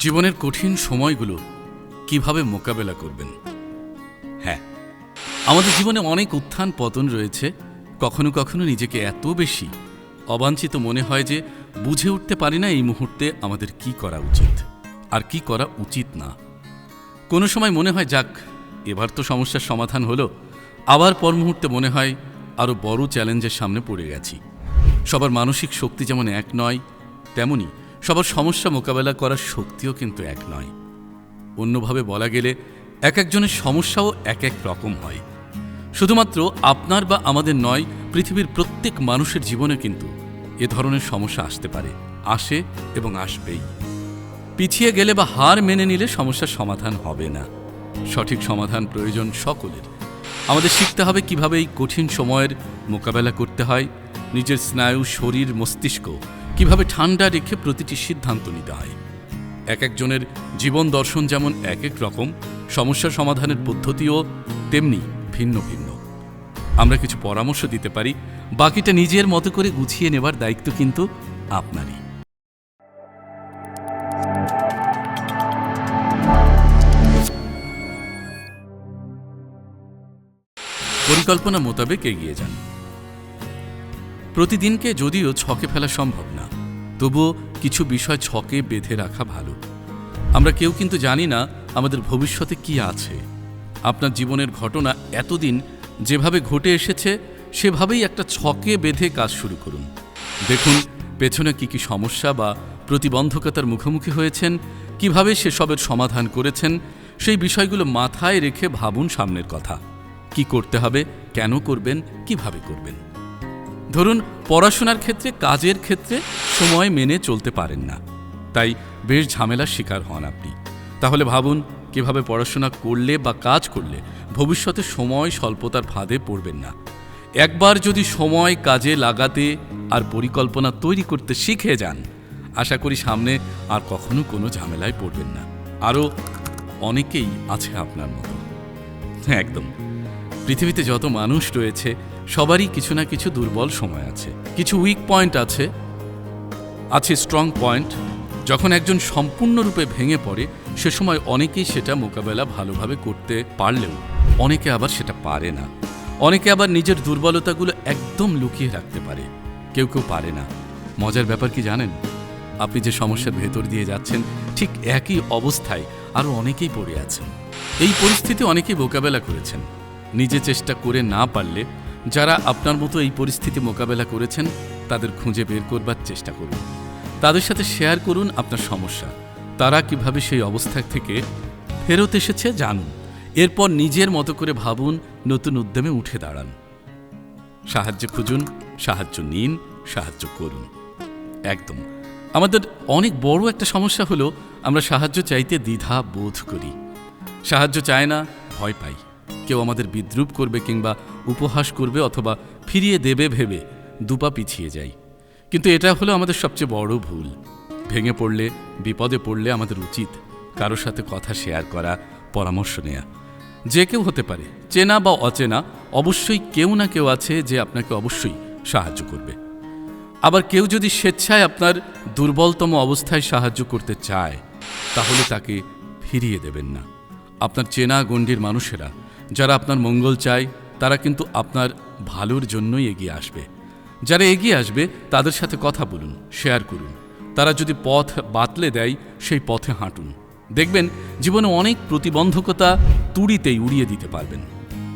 জীবনের কঠিন সময়গুলো কীভাবে মোকাবেলা করবেন? হ্যাঁ আমাদের জীবনে অনেক উত্থান পতন রয়েছে। কখনো কখনো নিজেকে এত বেশি অবাঞ্ছিত মনে হয় যে বুঝে উঠতে পারি না এই মুহূর্তে আমাদের কি করা উচিত আর কি করা উচিত না। কোনো সময় মনে হয়, যাক, এবার তো সমস্যার সমাধান হলো। আবার পর মুহূর্তে মনে হয় আরও বড় চ্যালেঞ্জের সামনে পড়ে গেছি। সবার মানসিক শক্তি যেমন এক নয়, তেমনি সবার সমস্যা মোকাবেলা করার শক্তিও কিন্তু এক নয়। অন্যভাবে বলা গেলে এক একজনের সমস্যাও এক এক রকম হয়। শুধুমাত্র আপনার বা আমাদের নয়, পৃথিবীর প্রত্যেক মানুষের জীবনে কিন্তু এ ধরনের সমস্যা আসতে পারে, আসে এবং আসবেই। পিছিয়ে গেলে বা হার মেনে নিলে সমস্যার সমাধান হবে না। সঠিক সমাধান প্রয়োজন সকলের। আমাদের শিখতে হবে কীভাবে এই কঠিন সময়ের মোকাবেলা করতে হয়। নিজের স্নায়ু, শরীর, মস্তিষ্ক কীভাবে ঠান্ডা রেখে প্রতিটি সিদ্ধান্ত নিতে হয়? এক একজনের জীবন দর্শন যেমন এক এক রকম, সমস্যা সমাধানের পদ্ধতিও তেমনি ভিন্ন ভিন্ন। আমরা কিছু পরামর্শ দিতে পারি, বাকিটা নিজের মতো করে গুছিয়ে নেবার দায়িত্ব কিন্তু আপনারই। পরিকল্পনা মোতাবেক এগিয়ে যান। প্রতিদিনকে যদিও ছকে ফেলা সম্ভব না, তবুও কিছু বিষয় ছকে বেঁধে রাখা ভালো। আমরা কেউ কিন্তু জানি না আমাদের ভবিষ্যতে কি আছে। আপনার জীবনের ঘটনা এতদিন যেভাবে ঘটে এসেছে, সেভাবেই একটা ছকে বেঁধে কাজ শুরু করুন। দেখুন, পেছনে কি কি সমস্যা বা প্রতিবন্ধকতার মুখোমুখি হয়েছেন, কীভাবে সেসবের সমাধান করেছেন, সেই বিষয়গুলো মাথায় রেখে ভাবুন সামনের কথা। কি করতে হবে, কেন করবেন, কীভাবে করবেন? ধরুন, পড়াশোনার ক্ষেত্রে, কাজের ক্ষেত্রে সময় মেনে চলতে পারেন না। তাই বেশ ঝামেলার শিকার হন আপনি। তাহলে ভাবুন, কীভাবে পড়াশোনা করলে বা কাজ করলে ভবিষ্যতে সময় স্বল্পতার ফাঁদে পড়বেন না। একবার যদি সময় কাজে লাগাতে আর পরিকল্পনা তৈরি করতে শিখে যান, আশা করি সামনে আর কখনো কোনো ঝামেলায় পড়বেন না। আরও অনেকেই আছে আপনার মতো। একদম। পৃথিবীতে যত মানুষ রয়েছে সবারই কিছু না কিছু দুর্বল সময় আছে। কিছু উইক পয়েন্ট আছে। আছে স্ট্রং পয়েন্ট যখন একজন সম্পূর্ণরূপে ভেঙে পড়ে, সে সময় অনেকেই সেটা মোকাবেলা ভালোভাবে করতে পারলেও অনেকে আবার সেটা পারে না। অনেকে আবার নিজের দুর্বলতাগুলো একদম লুকিয়ে রাখতে পারে। কেউ কেউ পারে না। মজার ব্যাপার কি জানেন? আপনি যে সমস্যার ভেতর দিয়ে যাচ্ছেন, ঠিক একই অবস্থায় আরও অনেকেই পড়ে আছেন। এই পরিস্থিতি অনেকেই মোকাবেলা করেছেন। নিজে চেষ্টা করে না পারলে যারা আপনার মতো এই পরিস্থিতি মোকাবেলা করেছেন, তাদের খুঁজে বের করবার চেষ্টা করুন। তাদের সাথে শেয়ার করুন আপনার সমস্যা। তারা কীভাবে সেই অবস্থা থেকে ফেরত এসেছে জানুন। এরপর নিজের মতো করে ভাবুন, নতুন উদ্যমে উঠে দাঁড়ান। সাহায্য খুঁজুন, সাহায্য নিন, সাহায্য করুন। একদম। আমাদের অনেক বড় একটা সমস্যা হলো, আমরা সাহায্য চাইতে দ্বিধা বোধ করি। সাহায্য চায় না, ভয় পাই। কেউ আমাদের বিদ্রুপ করবে কিংবা উপহাস করবে অথবা ফিরিয়ে দেবে ভেবে দুপা পিছিয়ে যাই। কিন্তু এটা হলো আমাদের সবচেয়ে বড় ভুল। ভেঙে পড়লে, বিপদে পড়লে আমাদের উচিত কারোর সাথে কথা শেয়ার করা, পরামর্শ নেয়া। যে কেউ হতে পারে, চেনা বা অচেনা, অবশ্যই কেউ না কেউ আছে যে আপনাকে অবশ্যই সাহায্য করবে। আবার কেউ যদি স্বেচ্ছায় আপনার দুর্বলতম অবস্থায় সাহায্য করতে চায়, তাহলে তাকে ফিরিয়ে দেবেন না। আপনার চেনা গণ্ডির মানুষেরা, যারা আপনার মঙ্গল চায় তারা কিন্তু আপনার ভালোর জন্যই এগিয়ে আসবে। যারা এগিয়ে আসবে, তাদের সাথে কথা বলুন শেয়ার করুন। তারা যদি পথ বাতলে দেয়, সেই পথে হাঁটুন। দেখবেন, জীবনে অনেক প্রতিবন্ধকতা তুড়িতেই উড়িয়ে দিতে পারবেন।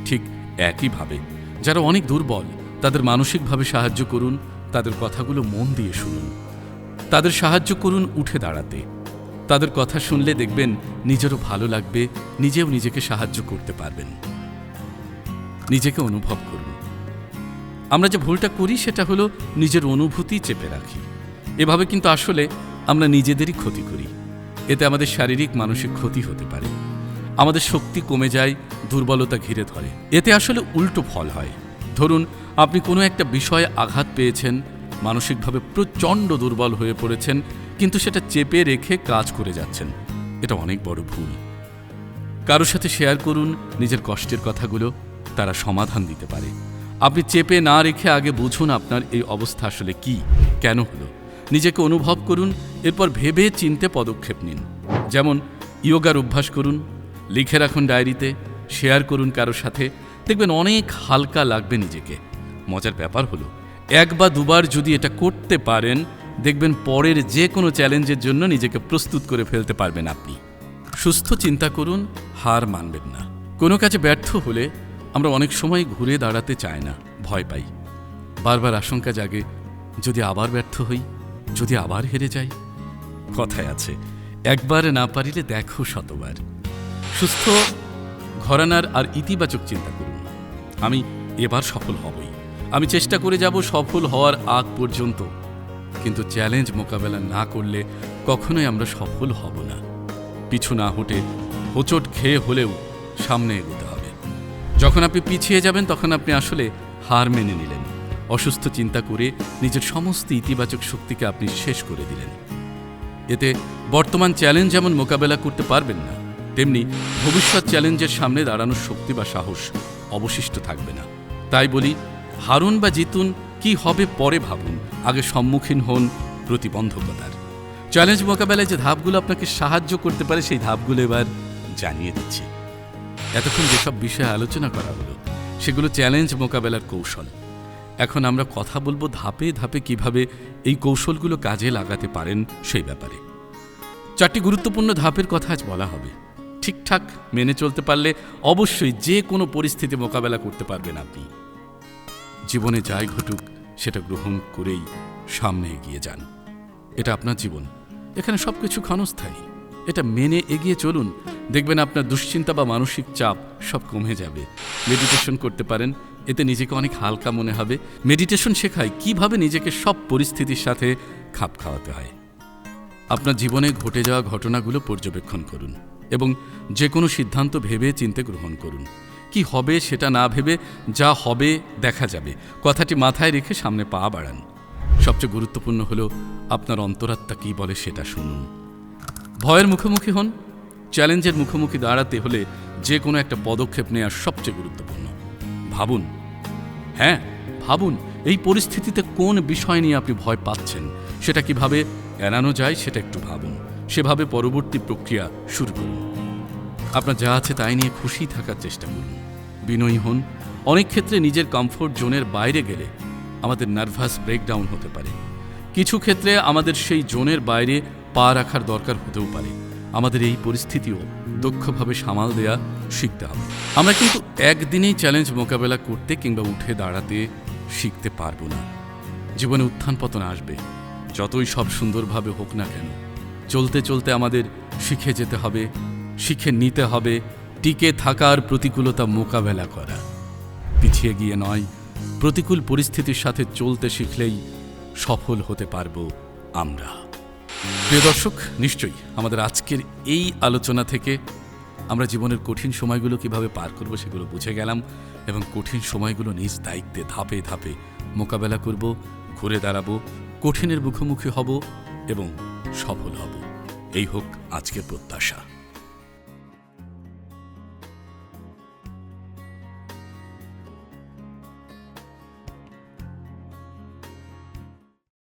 ঠিক একইভাবে, যারা অনেক দুর্বল, তাদের মানসিকভাবে সাহায্য করুন, তাদের কথাগুলো মন দিয়ে শুনুন। তাদের সাহায্য করুন উঠে দাঁড়াতে। তাদের কথা শুনলে দেখবেন, নিজেরও ভালো লাগবে, নিজেও নিজেকে সাহায্য করতে পারবেন। নিজেকে অনুভব করুন। আমরা যে ভুলটা করি, সেটা হলো নিজের অনুভূতি চেপে রাখি। এভাবে কিন্তু আসলে আমরা নিজেদেরই ক্ষতি করি। এতে আমাদের শারীরিক, মানসিক ক্ষতি হতে পারে। আমাদের শক্তি কমে যায়, দুর্বলতা ঘিরে ধরে। এতে আসলে উল্টো ফল হয়। ধরুন, আপনি কোনো একটা বিষয়ে আঘাত পেয়েছেন, মানসিকভাবে প্রচণ্ড দুর্বল হয়ে পড়েছেন, কিন্তু সেটা চেপে রেখে কাজ করে যাচ্ছেন। এটা অনেক বড় ভুল। কারোর সাথে শেয়ার করুন নিজের কষ্টের কথাগুলো। তারা সমাধান দিতে পারে। আপনি চেপে না রেখে আগে বুঝুন আপনার এই অবস্থা আসলে কি, কেন হলো। নিজেকে অনুভব করুন, এরপর ভেবে চিনতে পদক্ষেপ নিন। যেমন, ইয়োগার অভ্যাস করুন, লিখে রাখুন ডায়েরিতে, শেয়ার করুন কারোর সাথে, দেখবেন অনেক হালকা লাগবে নিজেকে। মজার ব্যাপার হলো, এক বা দুবার যদি এটা করতে পারেন, দেখবেন পরের যে কোনো চ্যালেঞ্জের জন্য নিজেকে প্রস্তুত করে ফেলতে পারবেন আপনি। সুস্থ চিন্তা করুন, হার মানবেন না। কোনো কাজে ব্যর্থ হলে আমরা অনেক সময় ঘুরে দাঁড়াতে চাই না, ভয় পাই। বারবার আশঙ্কা জাগে, যদি আবার ব্যর্থ হই, যদি আবার হেরে যাই? কথায় আছে, একবার না পারিলে দেখো শতবার। সুস্থ, ঘরানার আর ইতিবাচক চিন্তা করুন। আমি এবার সফল হবই। আমি চেষ্টা করে যাব সফল হওয়ার আগ পর্যন্ত। কিন্তু চ্যালেঞ্জ মোকাবেলা না করলে কখনোই আমরা সফল হব না। পিছু না হটে হোঁচট খেয়ে হলেও সামনে এগোতে যখন আপনি পিছিয়ে যাবেন, তখন আপনি আসলে হার মেনে নিলেন। অসুস্থ চিন্তা করে নিজের সমস্ত ইতিবাচক শক্তিকে আপনি শেষ করে দিলেন। এতে বর্তমান চ্যালেঞ্জ যেমন মোকাবেলা করতে পারবেন না, তেমনি ভবিষ্যৎ চ্যালেঞ্জের সামনে দাঁড়ানোর শক্তি বা সাহস অবশিষ্ট থাকবে না। তাই বলি, হারুন বা জিতুন কি হবে পরে ভাবুন, আগে সম্মুখীন হন প্রতিবন্ধকতার। চ্যালেঞ্জ মোকাবেলায় যে ধাপগুলো আপনাকে সাহায্য করতে পারে, সেই ধাপগুলো এবার জানিয়ে দিচ্ছি। এতক্ষণ যেসব বিষয়ে আলোচনা করা হলো, সেগুলো চ্যালেঞ্জ মোকাবেলার কৌশল। এখন আমরা কথা বলব ধাপে ধাপে কীভাবে এই কৌশলগুলো কাজে লাগাতে পারেন সেই ব্যাপারে। চারটি গুরুত্বপূর্ণ ধাপের কথা আজ বলা হবে। ঠিকঠাক মেনে চলতে পারলে অবশ্যই যে কোনো পরিস্থিতি মোকাবেলা করতে পারবেন আপনি। জীবনে যাই ঘটুক, সেটা গ্রহণ করেই সামনে এগিয়ে যান। এটা আপনার জীবন। এখানে সব কিছু ক্ষণস্থায়ী। এটা মেনে এগিয়ে চলুন দেখবেন আপনার দুশ্চিন্তা বা মানসিক চাপ সব কমে যাবে। মেডিটেশন করতে পারেন, এতে নিজেকে অনেক হালকা মনে হবে। মেডিটেশন শেখায় কীভাবে নিজেকে সব পরিস্থিতির সাথে খাপ খাওয়াতে হয়। আপনার জীবনে ঘটে যাওয়া ঘটনাগুলো পর্যবেক্ষণ করুন এবং যে কোনো সিদ্ধান্ত ভেবে চিন্তে গ্রহণ করুন। কি হবে সেটা না ভেবে যা হবে দেখা যাবে। কথাটি মাথায় রেখে সামনে পা বাড়ান। সবচেয়ে গুরুত্বপূর্ণ হলো আপনার অন্তরাত্মা কি বলে সেটা শুনুন। ভয়ের মুখোমুখি হন চ্যালেঞ্জের মুখোমুখি দাঁড়াতে হলে যে কোনো একটা পদক্ষেপ নেওয়া সবচেয়ে গুরুত্বপূর্ণ। ভাবুন। হ্যাঁ ভাবুন, এই পরিস্থিতিতে কোন বিষয় নিয়ে আপনি ভয় পাচ্ছেন? সেটা কীভাবে এড়ানো যায় সেটা একটু ভাবুন। সেভাবে পরবর্তী প্রক্রিয়া শুরু করুন। আপনার যা আছে তাই নিয়ে খুশি থাকার চেষ্টা করুন। বিনয়ী হন। অনেক ক্ষেত্রে নিজের কমফোর্ট জোনের বাইরে গেলে আমাদের নার্ভাস ব্রেকডাউন হতে পারে। কিছু ক্ষেত্রে আমাদের সেই জোনের বাইরে পা রাখার দরকার হতেও পারে। আমাদের এই পরিস্থিতিও দক্ষভাবে সামাল দেয়া শিখতে হবে। আমরা কিন্তু একদিনেই চ্যালেঞ্জ মোকাবেলা করতে কিংবা উঠে দাঁড়াতে শিখতে পারব না। জীবনে উত্থান পতন আসবে, যতই সব সুন্দরভাবে হোক না কেন। চলতে চলতে আমাদের শিখে যেতে হবে, শিখে নিতে হবে, টিকে থাকার প্রতিকূলতা মোকাবেলা করা। পিছিয়ে গিয়ে নয়, প্রতিকূল পরিস্থিতির সাথে চলতে শিখলেই সফল হতে পারব আমরা। প্রিয় দর্শক, নিশ্চয়ই আমাদের আজকের এই আলোচনা থেকে আমরা জীবনের কঠিন সময়গুলো কীভাবে পার করব সেগুলো বুঝে গেলাম এবং কঠিন সময়গুলো নিজ দায়িত্বে ধাপে ধাপে মোকাবেলা করব, ঘুরে দাঁড়াবো, কঠিনের মুখোমুখি হব এবং সফল হব। এই হোক আজকের প্রত্যাশা।